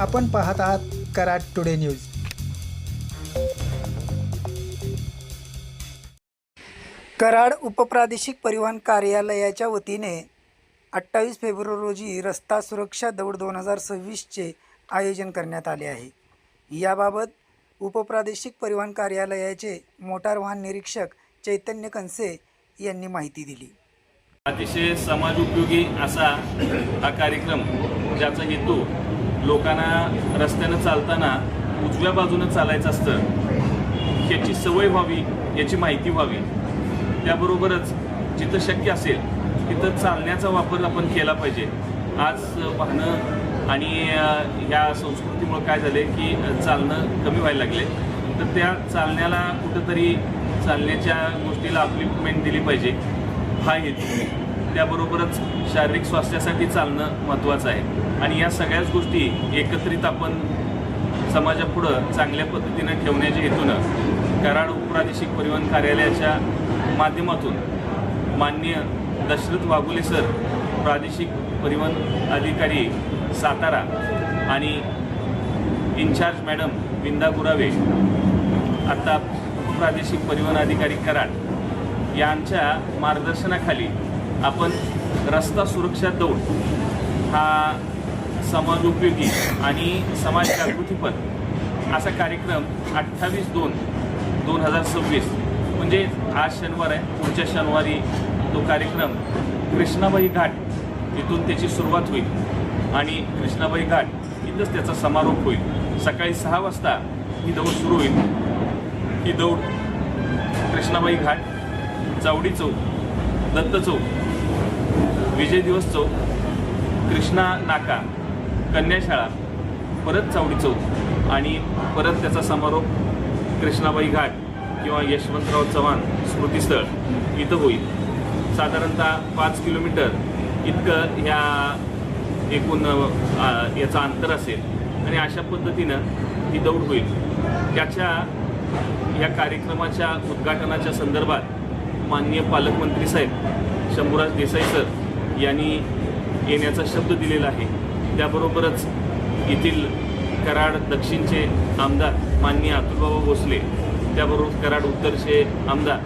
आपण पाहत आहात कराड टुडे न्यूज. कराड उपप्रादेशिक परिवहन कार्यालयाच्या वतीने अठ्ठावीस फेब्रुवारी रोजी रस्ता सुरक्षा दौड दोन हजार सव्वीसचे आयोजन करण्यात आले आहे. याबाबत उपप्रादेशिक परिवहन कार्यालयाचे मोटार वाहन निरीक्षक चैतन्य कंसे यांनी माहिती दिली. अतिशय समाज उपयोगी असा हा कार्यक्रम ज्याचा हेतू लोकांना रस्त्यानं चालताना उजव्या बाजूनं चालायचं असतं याची सवय व्हावी याची माहिती व्हावी. त्याबरोबरच जिथं शक्य असेल तिथं चालण्याचा वापर आपण केला पाहिजे. आज वाहनं आणि ह्या संस्कृतीमुळं काय झाले की चालणं कमी व्हायला लागले. तर त्या चालण्याला कुठंतरी चालण्याच्या गोष्टीला अप्लिमेंट दिली पाहिजे. हा हेतू. त्याबरोबरच शारीरिक स्वास्थ्यासाठी चालणं महत्त्वाचं आहे. आणि या सगळ्याच गोष्टी एकत्रित आपण समाजापुढं चांगल्या पद्धतीनं ठेवण्याच्या हेतूनं कराड उपप्रादेशिक परिवहन कार्यालयाच्या माध्यमातून मान्य दशरथ वाघुले सर प्रादेशिक परिवहन अधिकारी सातारा आणि इन्चार्ज मॅडम विंदा गुरावे आता प्रादेशिक परिवहन अधिकारी कराड यांच्या मार्गदर्शनाखाली आपण रस्ता सुरक्षा दौड हा समाजोपयोगी आणि समाज जागृतीपर असा कार्यक्रम अठ्ठावीस दोन दोन हजार सव्वीस म्हणजे आज शनिवार आहे पुढच्या शनिवारी तो कार्यक्रम कृष्णाबाई घाट तिथून त्याची सुरुवात होईल आणि कृष्णाबाई घाट इथंच त्याचा समारोप होईल. सकाळी सहा वाजता ही दौड सुरू होईल. ही दौड कृष्णाबाई घाट चावडी चौक दत्त चौक विजय दिवस चौक कृष्णा नाका कन्याशाळा परत चावडी चौक आणि परत त्याचा समारोप कृष्णाबाई घाट किंवा यशवंतराव चव्हाण स्मृतीस्थळ इथं होईल. साधारणतः पाच किलोमीटर इतकं ह्या एकूण याचं अंतर असेल आणि अशा पद्धतीनं ही दौड होईल. त्याच्या या कार्यक्रमाच्या उद्घाटनाच्या संदर्भात माननीय पालकमंत्री साहेब शंभूराज देसाई सर यांनी येण्याचा शब्द दिलेला आहे. त्याबरोबरच येथील कराड दक्षिणचे आमदार माननीय अतुलबाबा भोसले त्याबरोबर कराड उत्तरचे आमदार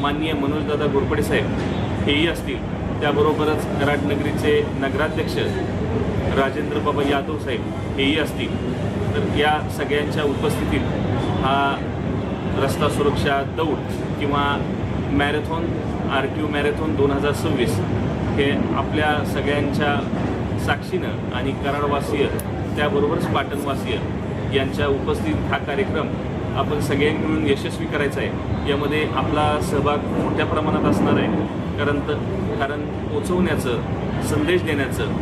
माननीय मनोजदादा घोरपडे साहेब हेही असतील. त्याबरोबरच कराड नगरीचे नगराध्यक्ष राजेंद्र बाबा यादव साहेब हेही असतील. तर या सगळ्यांच्या उपस्थितीत हा रस्ता सुरक्षा दौड किंवा marathon R T O marathon दोन हजार सव्वीस हे आपल्या सगळ्यांच्या साक्षीनं आणि कराडवासीय त्याबरोबरच पाटणवासीय यांच्या उपस्थितीत हा कार्यक्रम आपण सगळ्यांनी मिळून यशस्वी करायचा आहे. यामध्ये आपला सहभाग मोठ्या प्रमाणात असणार आहे. कारण तर कारण पोचवण्याचं संदेश देण्याचं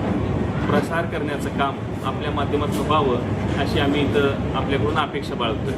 प्रसार करण्याचं काम आपल्या माध्यमातून व्हावं अशी आम्ही इथं आपल्याकडून अपेक्षा बाळगतोय.